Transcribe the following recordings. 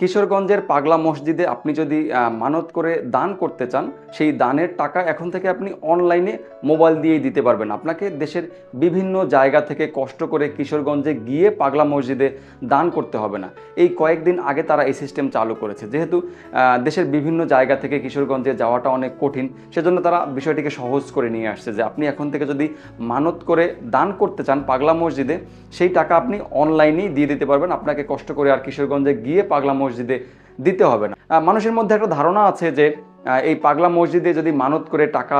কিশোরগঞ্জের পাগলা মসজিদে আপনি যদি মানত করে দান করতে চান, সেই দানের টাকা এখন থেকে আপনি অনলাইনে মোবাইল দিয়েই দিতে পারবেন। আপনাকে দেশের বিভিন্ন জায়গা থেকে কষ্ট করে কিশোরগঞ্জে গিয়ে পাগলা মসজিদে দান করতে হবে না। এই কয়েকদিন আগে তারা এই সিস্টেম চালু করেছে। যেহেতু দেশের বিভিন্ন জায়গা থেকে কিশোরগঞ্জে যাওয়াটা অনেক কঠিন, সেজন্য তারা বিষয়টিকে সহজ করে নিয়ে আসছে যে আপনি এখন থেকে যদি মানত করে দান করতে চান পাগলা মসজিদে, সেই টাকা আপনি অনলাইনেই দিয়ে দিতে পারবেন। আপনাকে কষ্ট করে আর কিশোরগঞ্জে গিয়ে পাগলা মসজিদে দিতে হবে না। মানুষের মধ্যে একটা ধারণা আছে যে এই পাগলা মসজিদে যদি মানত করে টাকা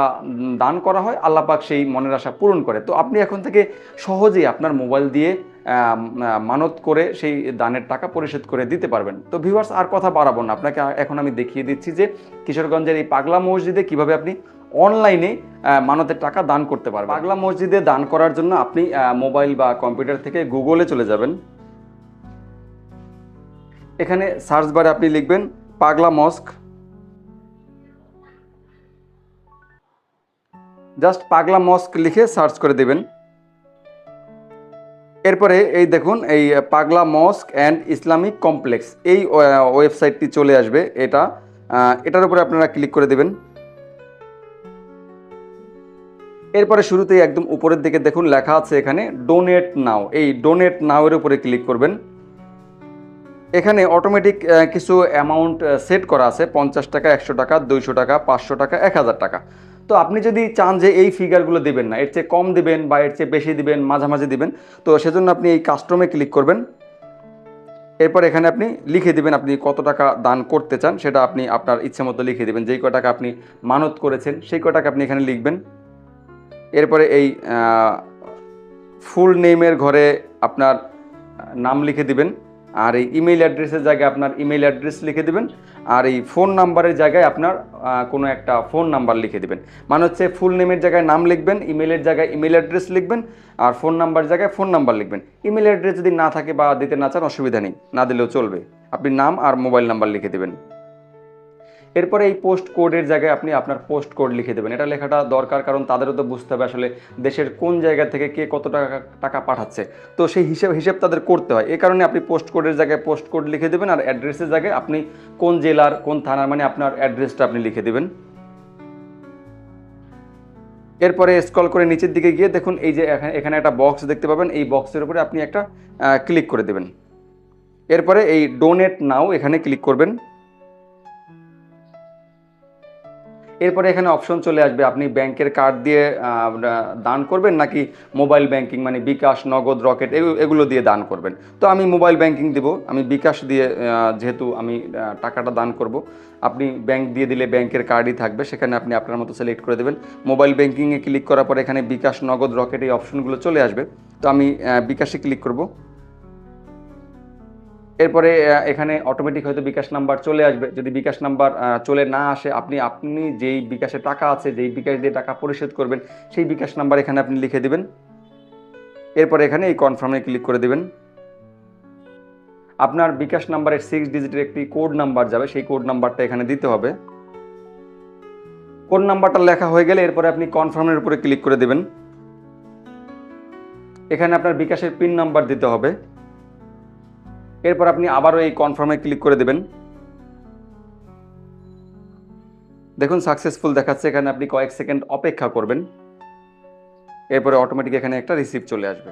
দান করা হয়, আল্লাহ পাক সেই মনের আশা পূরণ করে। তো আপনি এখন থেকে সহজেই আপনার মোবাইল দিয়ে মানত করে সেই দানের টাকা পরিশোধ করে দিতে পারবেন। তো ভিউয়ার্স আর কথা বাড়াবো না। আপনাকে এখন আমি দেখিয়ে দিচ্ছি যে, কিশোরগঞ্জের এই পাগলা মসজিদে কীভাবে আপনি অনলাইনে মানতের টাকা দান করতে পারবেন। পাগলা মসজিদে দান করার জন্য আপনি মোবাইল বা কম্পিউটার থেকে গুগলে চলে যাবেন। এখানে সার্চ বারে আপনি লিখবেন পাগলা মস্ক। জাস্ট পাগলা মস্ক লিখে সার্চ করে দেবেন। এরপরে এই দেখুন, এই পাগলা মস্ক অ্যান্ড ইসলামিক কমপ্লেক্স, এই ওয়েবসাইটটি চলে আসবে এটা। এটার উপরে আপনারা ক্লিক করে দেবেন। এরপরে শুরুতেই একদম উপরের দিকে দেখুন লেখা আছে এখানে, ডোনেট নাও। এই ডোনেট নাও এর উপরে ক্লিক করবেন। এখানে অটোমেটিক কিছু অ্যামাউন্ট সেট করা আছে, পঞ্চাশ টাকা, একশো টাকা, দুইশো টাকা, পাঁচশো টাকা, এক হাজার টাকা। তো আপনি যদি চান যে এই ফিগারগুলো দেবেন না, এর চেয়ে কম দেবেন বা এর চেয়ে বেশি দিবেন, মাঝামাঝি দিবেন, তো সেজন্য আপনি এই কাস্টমে ক্লিক করবেন। এরপর এখানে আপনি লিখে দিবেন আপনি কত টাকা দান করতে চান, সেটা আপনি আপনার ইচ্ছে মতো লিখে দিবেন। যেই ক টাকা আপনি মানত করেছেন, সেই ক টাকা আপনি এখানে লিখবেন। এরপরে এই ফুল নেমের ঘরে আপনার নাম লিখে দিবেন। আর এই ইমেল অ্যাড্রেসের জায়গায় আপনার ইমেইল অ্যাড্রেস লিখে দেবেন। আর এই ফোন নাম্বারের জায়গায় আপনার কোনো একটা ফোন নাম্বার লিখে দেবেন। মানে হচ্ছে ফুল নেমের জায়গায় নাম লিখবেন ইমেলের জায়গায় ইমেল অ্যাড্রেস লিখবেন, আর ফোন নাম্বারের জায়গায় ফোন নাম্বার লিখবেন। ইমেল অ্যাড্রেস যদি না থাকে বা দিতে না চান, অসুবিধা নেই। না দিলেও চলবে। আপনি নাম আর মোবাইল নাম্বার লিখে দেবেন। এরপরে এই পোস্ট কোডের জায়গায় আপনি আপনার পোস্ট কোড লিখে দেবেন। এটা লেখাটা দরকার, কারণ তাদেরও তো বুঝতে হবে আসলে দেশের কোন জায়গা থেকে কে কত টাকা টাকা পাঠাচ্ছে। তো সেই হিসেব হিসেব তাদের করতে হয়। এই কারণে আপনি পোস্ট কোডের জায়গায় পোস্ট কোড লিখে দেবেন, আর অ্যাড্রেসের জায়গায় আপনি কোন জেলার, কোন থানার মানে আপনার অ্যাড্রেসটা আপনি লিখে দেবেন। এরপরে স্ক্রল করে নিচের দিকে গিয়ে দেখুন, এই যে এখানে একটা বক্স দেখতে পাবেন। এই বক্সের উপরে আপনি একটা ক্লিক করে দেবেন। এরপরে এই ডোনেট নাও এখানে ক্লিক করবেন। এরপরে এখানে অপশন চলে আসবে। আপনি ব্যাংকের কার্ড দিয়ে দান করবেন নাকি মোবাইল ব্যাংকিং মানে বিকাশ, নগদ, রকেট এগুলো দিয়ে দান করবেন। তো আমি মোবাইল ব্যাংকিং দিব। আমি বিকাশ দিয়ে যেহেতু আমি টাকাটা দান করব, আপনি ব্যাংক দিয়ে দিলে ব্যাংকের কার্ডই থাকবে। সেখানে আপনি আপনার মতো সিলেক্ট করে দেবেন। মোবাইল ব্যাংকিংয়ে ক্লিক করার পর এখানে বিকাশ, নগদ, রকেট এই অপশনগুলো চলে আসবে। তো আমি বিকাশে ক্লিক করব। এরপরে এখানে অটোমেটিক হয়তো বিকাশ নাম্বার চলে আসবে। যদি বিকাশ নাম্বার চলে না আসে, আপনি আপনি যেই বিকাশে টাকা আছে, যেই বিকাশ দিয়ে টাকা পরিশোধ করবেন, সেই বিকাশ নাম্বার এখানে আপনি লিখে দেবেন। এরপরে এখানে এই কনফার্মে ক্লিক করে দেবেন। আপনার বিকাশ নাম্বারের সিক্স ডিজিটের একটি কোড নাম্বার যাবে, সেই কোড নাম্বারটা এখানে দিতে হবে। কোড নাম্বারটা লেখা হয়ে গেলে এরপরে আপনি কনফার্মের উপরে ক্লিক করে দেবেন। এখানে আপনার বিকাশের পিন নাম্বার দিতে হবে। এরপর আপনি আবারও এই কনফার্মে ক্লিক করে দেবেন। দেখুন সাকসেসফুল দেখাচ্ছে, এখানে আপনি কয়েক সেকেন্ড অপেক্ষা করবেন। এরপরে অটোমেটিক এখানে একটা রিসিপ্ট চলে আসবে।